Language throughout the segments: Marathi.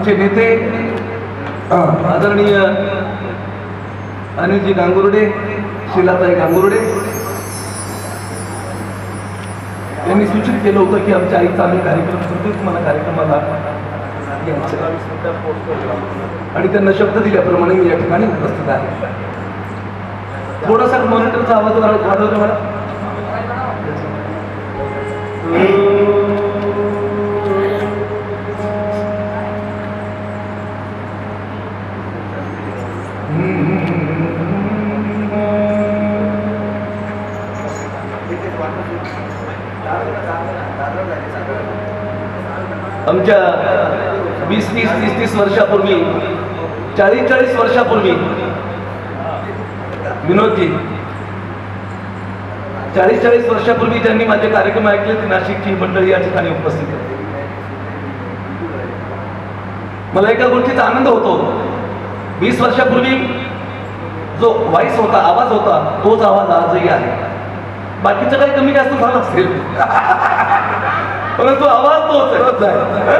आमचे नेते आदरणीय अनिलजी गांगुर्डे शिलाताई गांगुर्डे. यांनी सूचित केलं होतं की आमच्या आईचा आम्ही कार्यक्रम करतोय तुम्हाला कार्यक्रमाला आणि त्यांना शब्द दिल्याप्रमाणे मी या ठिकाणी उपस्थित आहे. थोडासा मॉनिटरचा आवाज वाढवतो मला. आमच्या वीस वीस तीस तीस वर्षापूर्वी चाळीस चाळीस वर्षापूर्वी विनोदजी चाळीस चाळीस वर्षापूर्वी ज्यांनी माझे कार्यक्रम ऐकले ती नाशिकची मंडळी या ठिकाणी उपस्थित होती. मला एका गोष्टीचा आनंद होतो. वीस वर्षापूर्वी जो व्हॉइस होता आवाज होता तोच आवाज आजही आहे. बाकीचं काही कमी जास्त झालं असेल. परंतु आवाज तोच आहे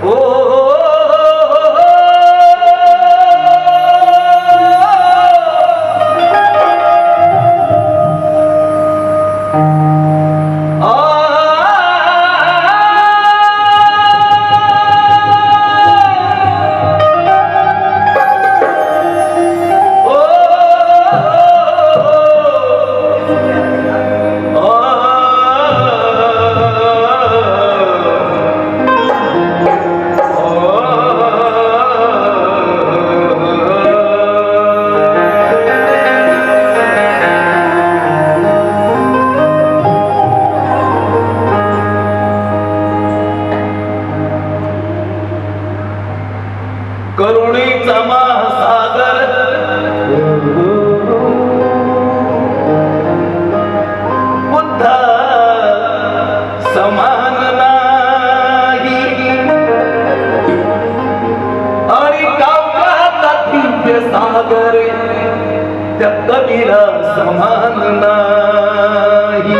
ओ, ओ, ओ, कबीरा समान नाही.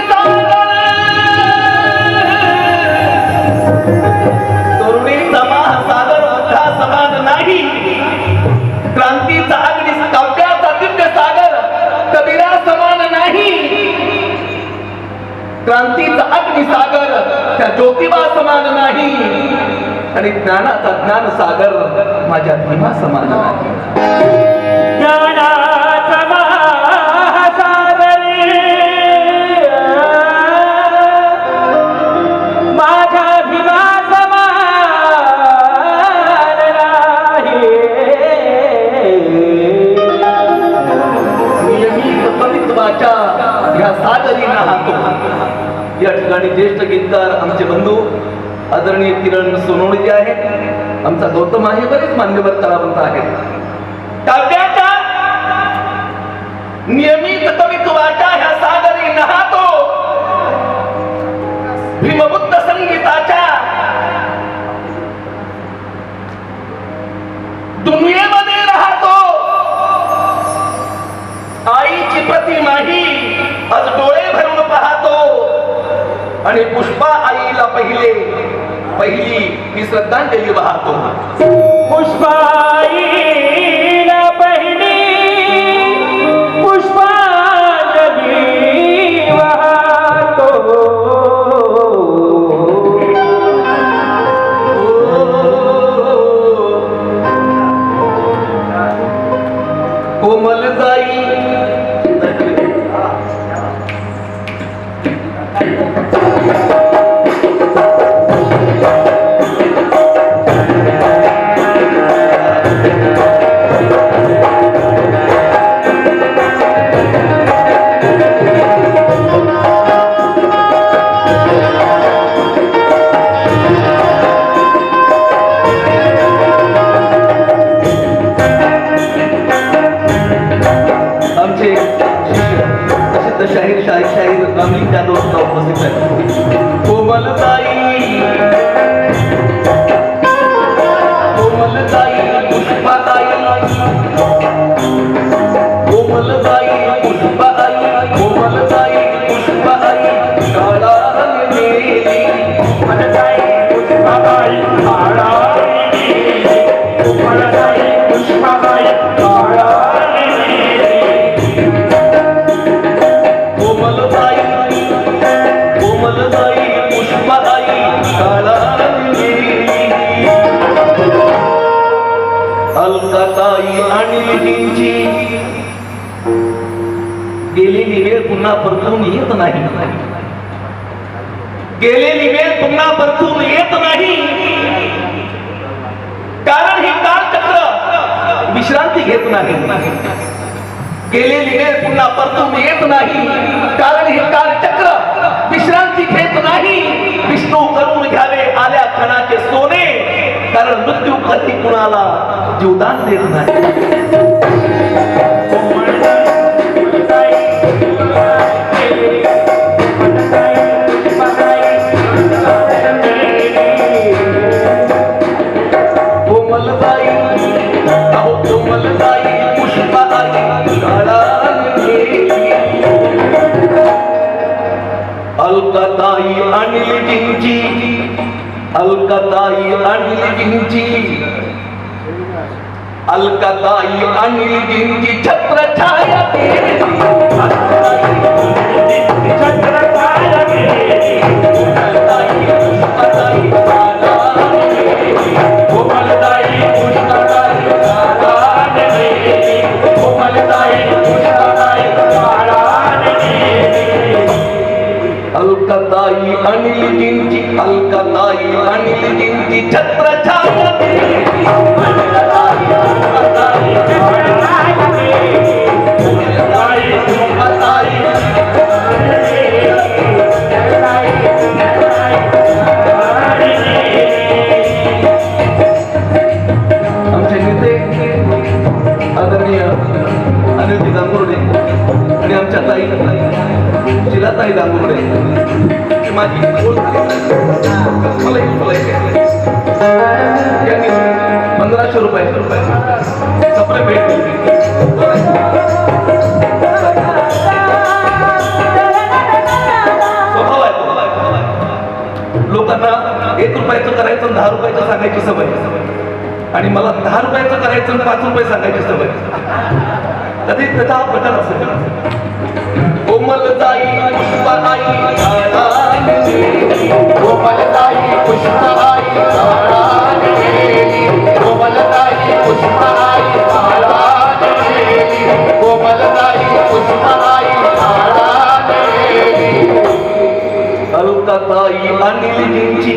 सागर. तरुणीचा महासागर मोठा समान नाही. क्रांतीचा अग्नी काव्याचा दिव्य सागर कबीरा समान नाही. क्रांतीचा अग्निसागर त्या ज्योतिबा समान नाही. आणि ज्ञानाचा ज्ञान सागर माझ्या भीमा समान आहे. आमचा बरेच मान्यवर कलावंत आहेत. काव्याच्या नियमित कवित्वाच्या ह्या सागरी नहातो. भीमबुद्ध संगीताच्या दुनियेमध्ये राहतो. आईची प्रतिमाही आज डोळे भरून पाहतो. आणि पुष्पा आईला पहिले पहिली ही श्रद्धांजली वाहतो. os pais. विश्रांती घेत नाही. गेलेली वेळ पुन्हा परतून येत नाही. कारण हे कालचक्र विश्रांती घेत नाही. विष्णू करून घ्यावे आल्या क्षणाचे सोने. कारण मृत्यू कधी कुणाला जीवदान देत नाही. अलकाताई अनिल जिंची अलकाताई अनिल जिंची अलकाताई अनिल जिंची छत्र छाया అల్కతాయి అనిలించి అల్కతాయి అనిలించి ఛత్రఛాయ ताई आमच्या ताई शिलाताई माझी मला ही यांनी पंधराशे रुपये कपडे भेट लोकांना एक रुपयाचं करायचं दहा रुपयाचं सांगायची सवय. आणि मला दहा रुपयाचं करायचं पाच रुपये सांगायची सवय. कधी त्याचा हा प्रकार असेल. कोमलताई पुष्पाताई काळांगणी. कोमलताई पुष्पराई काळांगणी. कोमलताई पुष्पराई काळांगणी. कोमलताई अनिलजींची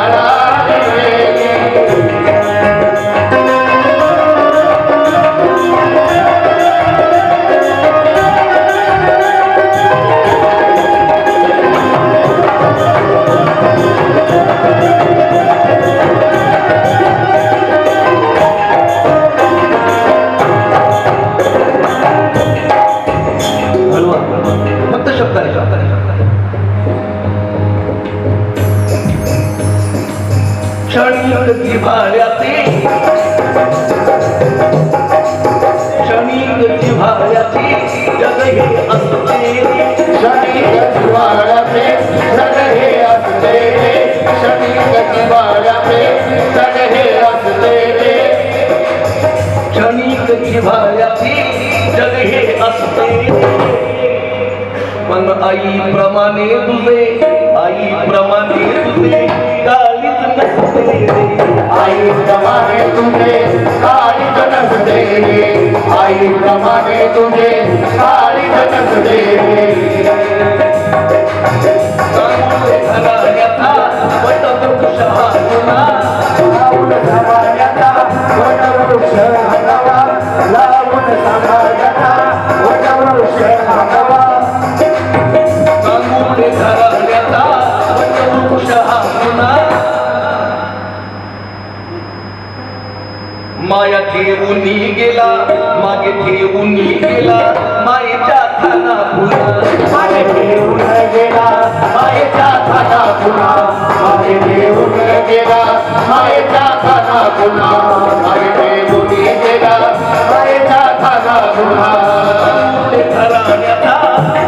पण आई प्रमाणे तुझे आई प्रमाणे तुझे काळीच नसते. आई प्रमाणे तुझे काळीच नसते. आई प्रमाणे तुझे काळीच नसते. लावून समाजाचा माया ठेवून गेला मागे ठेवून गेला मायेच्या खाना फुला मागे घेऊन गेला मायेचा खाना पुन्हा मागे घेऊन गेला मायेचा खाना पुन्हा मागे घेऊन गेला मायेचा खाना पुन्हा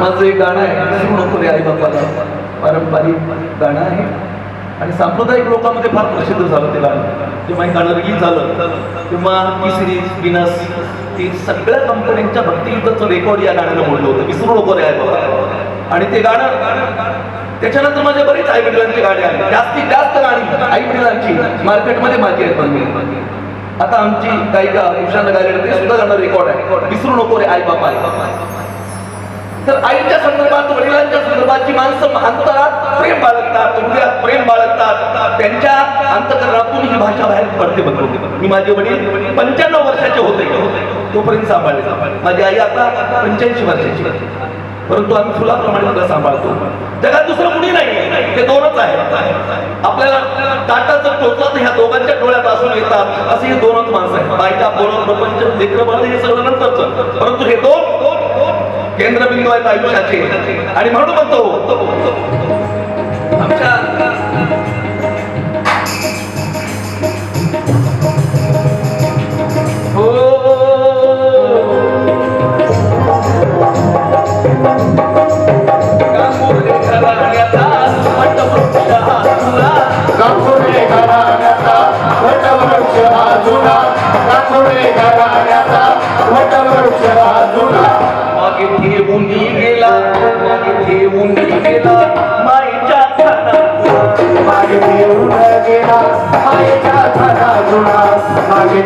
माझं एक गाणं आहे विसरू नको रे आई बापाला पारंपरिक गाणं आहे. आणि सांप्रदायिक लोकांमध्ये फार प्रसिद्ध झालं ते गाणं. जेव्हा गाणं रिलीज झालं तेव्हा टी सिरीज विनस ती सगळ्या कंपन्यांच्या भक्तियुद्धाचं रेकॉर्ड या गाण्यानं मोडलं होतं. विसरू नको रे आई बाबा आणि ते गाणं त्याच्यानंतर माझे बरेच आई वडिलांची गाणी आली जास्तीत जास्त गाणी आई वडिलांची मार्केटमध्ये माझी आहेत आता आमची गायिका उषा नगारे ते सुद्धा गाणं रेकॉर्ड आहे. विसरू नको रे आई बाबा तर आईच्या संदर्भात वडिलांच्या संदर्भातची माणसं अंतरात प्रेम बाळगतात हृदयात प्रेम बाळगतात त्यांच्या अंतकरणातून ही भाषा बाहेर पडते बघते मी माझे वडील पंच्याण्णव वर्षाचे होते. तोपर्यंत सांभाळले. माझी आई आता पंच्याऐंशी वर्षाची. परंतु आम्ही फुलाप्रमाणे तिला सांभाळतो. जगात दुसरं कुणी नाही हे दोनच आहेत आपल्याला टाटाचं टोचलं तर ह्या दोघांच्या डोळ्यात असून येतात. असे हे दोनच माणसं आहेत. बायका बोलत प्रपंच लेकरं हे सगळं नंतरच. परंतु हे दोन केंद्रबिंदू आहेत आयुष्याचे. आणि म्हणून म्हणतो जुना गांगुडे घराण्याचा वटवृक्ष हा जुना मागे ठेवून गेला मागे ठेवून गेला. माईच्या मागे देऊन गेला मायेचा खाना जुना मागे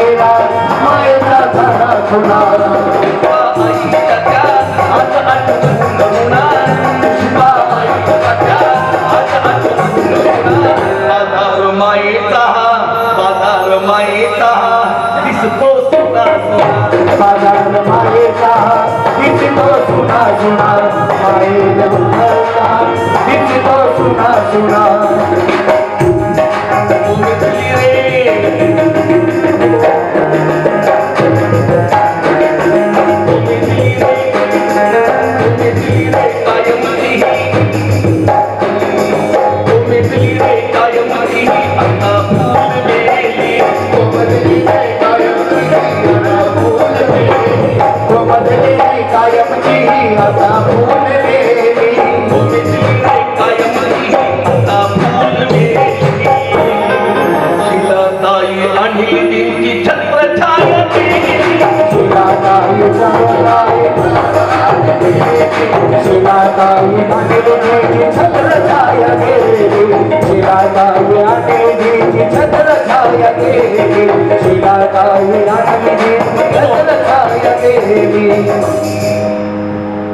गेला मायेचा खाना जुना सुना सुना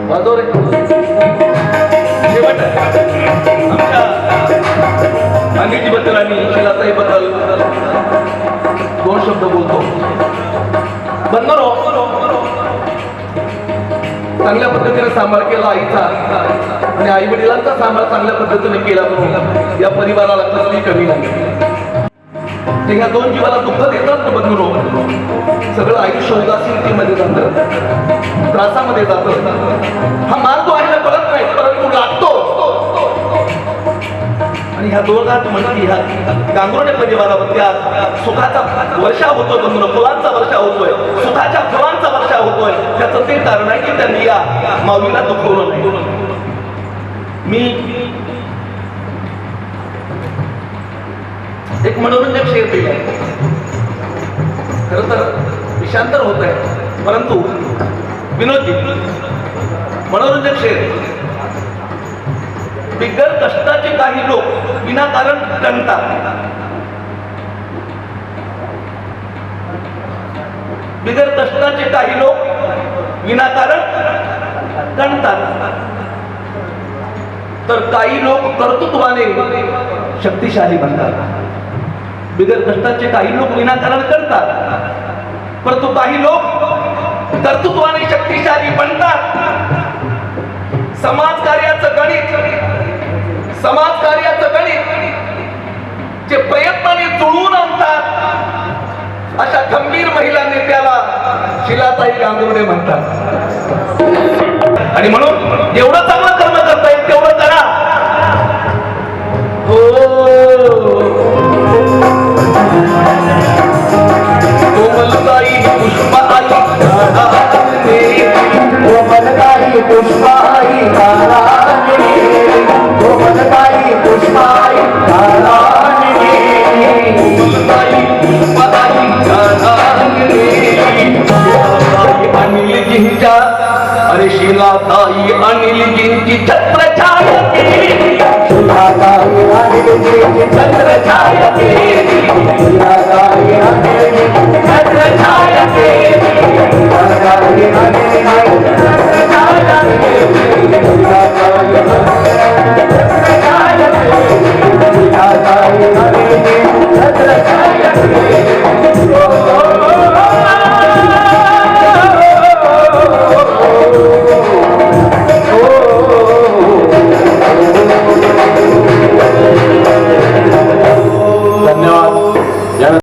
वाजव रे शेवट. आमच्या गांधीजी आणि शिलाताईबद्दल दोन शब्द बोलतो. बंदर. चांगल्या पद्धतीने सांभाळ केला आईचा. आणि आई वडिलांचा सांभाळ चांगल्या पद्धतीने केला म्हणून या परिवाराला कसली कमी नाही. ते ह्या दोन जीवाला दुःख देतात ना बंधुरो सगळं आयुष्य उदासीनतेमध्ये जातं. त्रासामध्ये जातं. हा मार्ग आहे ना कळत नाही परंतु लागतो. आणि ह्या दोघात म्हणजे ह्या गांगोणे परिवारावरती आज सुखाचा वर्षा होतोय बंधू फुलांचा वर्षा होतोय सुखाच्या फुलांचा वर्षा होतोय. त्याचं ते कारण आहे की त्यांनी या माऊलीला दुखवलं नाही. मी एक मनोरंजक शेअर दिले खर तर विषांतर होत आहे परंतु विनोदी मनोरंजक शेअर बिगर कष्टाचे काही लोक विनाकारण टणतात बिगर कष्टाचे काही लोक विनाकारण टणतात तर काही लोक कर्तृत्वाने शक्तिशाली बनतात. बिगर कष्टाचे काही लोक विनाकारण करतात. परंतु काही लोक कर्तृत्वाने शक्तिशाली बनतात. समाज कार्याचं गणित समाज कार्याचं गणित जे प्रयत्नाने जुळवून आणतात अशा गंभीर महिला नेत्याला शिलाताई गांधुर्डे म्हणतात. आणि म्हणून जेवढं चांगलं कर्म करता येईल तेवढं करा.